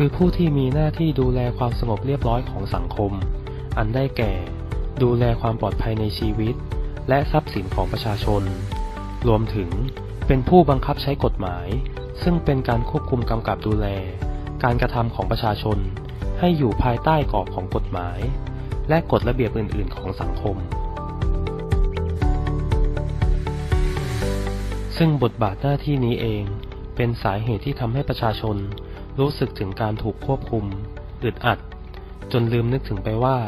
คือผู้ที่มีหน้าที่ดูแลความสงบเรียบร้อยของสังคม อันได้แก่ ดูแลความปลอดภัยในชีวิต และทรัพย์สินของประชาชน รวมถึงเป็นผู้บังคับใช้กฎหมาย ซึ่งเป็นการควบคุมกำกับดูแล การกระทำของประชาชน ให้อยู่ภายใต้กรอบของกฎหมาย และกฎระเบียบอื่น ๆ ของสังคม ซึ่งบทบาทหน้าที่นี้เองเป็นสาเหตุที่ทำให้ประชาชน รู้สึกถึงการถูกควบคุม อึดอัด จนลืมนึกถึงไปว่า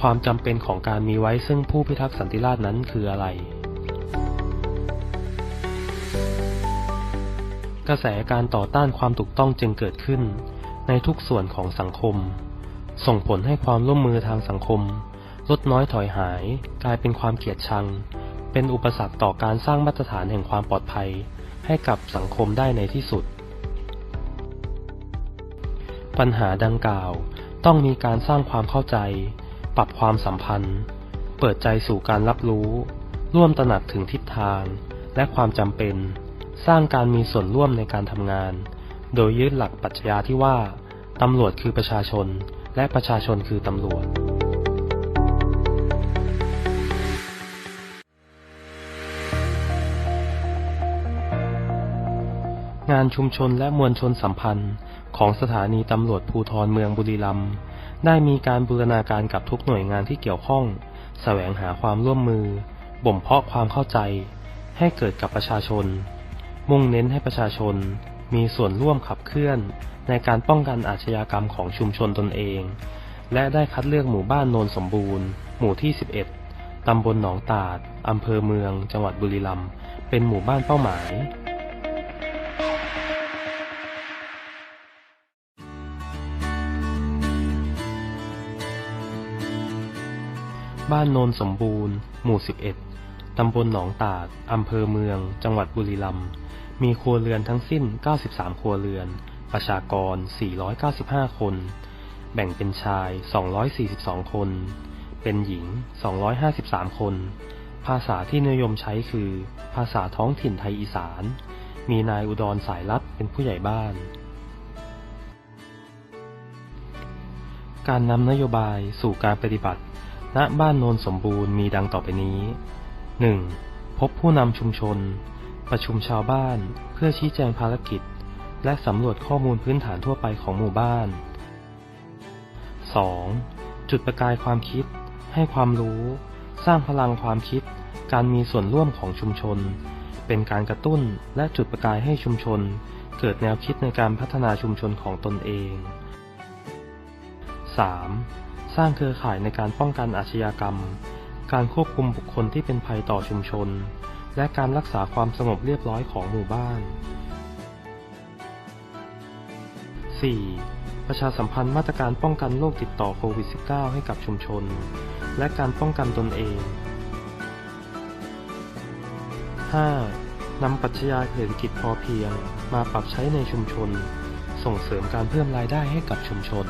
ความจำเป็นของการมีไว้ซึ่งผู้พิทักษ์สันติราษนั้นคืออะไร กระแสการต่อต้านความถูกต้องจึงเกิดขึ้น ในทุกส่วนของสังคม ส่งผลให้ความร่วมมือทางสังคม ลดน้อยถอยหาย กลายเป็นความเกลียดชัง เป็นอุปสรรคต่อการสร้างมาตรฐานแห่งความปลอดภัย ให้กับสังคมได้ในที่สุด ปัญหาดังกล่าว ต้องมีการสร้างความเข้าใจ ปรับความสัมพันธ์ เปิดใจสู่การรับรู้ ร่วมตระหนักถึงทิศทาง และความจำเป็น สร้างการมีส่วนร่วมในการทำงาน โดยยึดหลักปรัชญาที่ว่าตำรวจคือประชาชน และประชาชนคือตำรวจ งานชุมชนและมวลชนสัมพันธ์ ของสถานีตำรวจภูธรเมืองบุรีรัมย์ได้มีการบูรณาการกับทุกหน่วยงานที่เกี่ยวข้อง แสวงหาความร่วมมือ บ่มเพาะความเข้าใจ ให้เกิดกับประชาชน มุ่งเน้นให้ประชาชน มีส่วนร่วมขับเคลื่อน ในการป้องกันอาชญากรรมของชุมชนตนเอง และได้คัดเลือกหมู่บ้านโนนสมบูรณ์ หมู่ที่ 11ตำบลหนองตาด อำเภอเมือง จังหวัดบุรีรัมย์ เป็นหมู่บ้านเป้าหมาย บ้านโนนสมบูรณ์ หมู่ 11 ตำบลหนองตาด อำเภอเมือง จังหวัดบุรีรัมย์ มีครัวเรือนทั้งสิ้น 93 ครัวเรือน ประชากร 495 คน แบ่งเป็นชาย 242 คน เป็นหญิง 253 คน ภาษาที่นิยมใช้คือ ภาษาท้องถิ่นไทยอีสาน มีนายอุดรสายลัดเป็นผู้ใหญ่บ้านการนำนโยบายสู่การปฏิบัติ ณบ้านโนนสมบูรณ์มีดังต่อไปนี้ 1. พบผู้นำชุมชน ประชุมชาวบ้าน เพื่อชี้แจงภารกิจ และสำรวจข้อมูลพื้นฐานทั่วไปของหมู่บ้าน 2. จุดประกายความคิด ให้ความรู้ สร้างพลังความคิด การมีส่วนร่วมของชุมชน เป็นการกระตุ้นและจุดประกายให้ชุมชน เกิดแนวคิดในการพัฒนาชุมชนของตนเอง 3. สร้างเครือข่ายในการป้องกันอาชญากรรม การควบคุมบุคคลที่เป็นภัยต่อชุมชน และการรักษาความสงบเรียบร้อยของหมู่บ้าน 4. ประชาสัมพันธ์มาตรการป้องกันโรคติดต่อโควิด -19 ให้กับชุมชน และการป้องกันตนเอง 5. นำปรัชญาเศรษฐกิจพอเพียง มาปรับใช้ในชุมชน ส่งเสริมการเพิ่มรายได้ให้กับชุมชน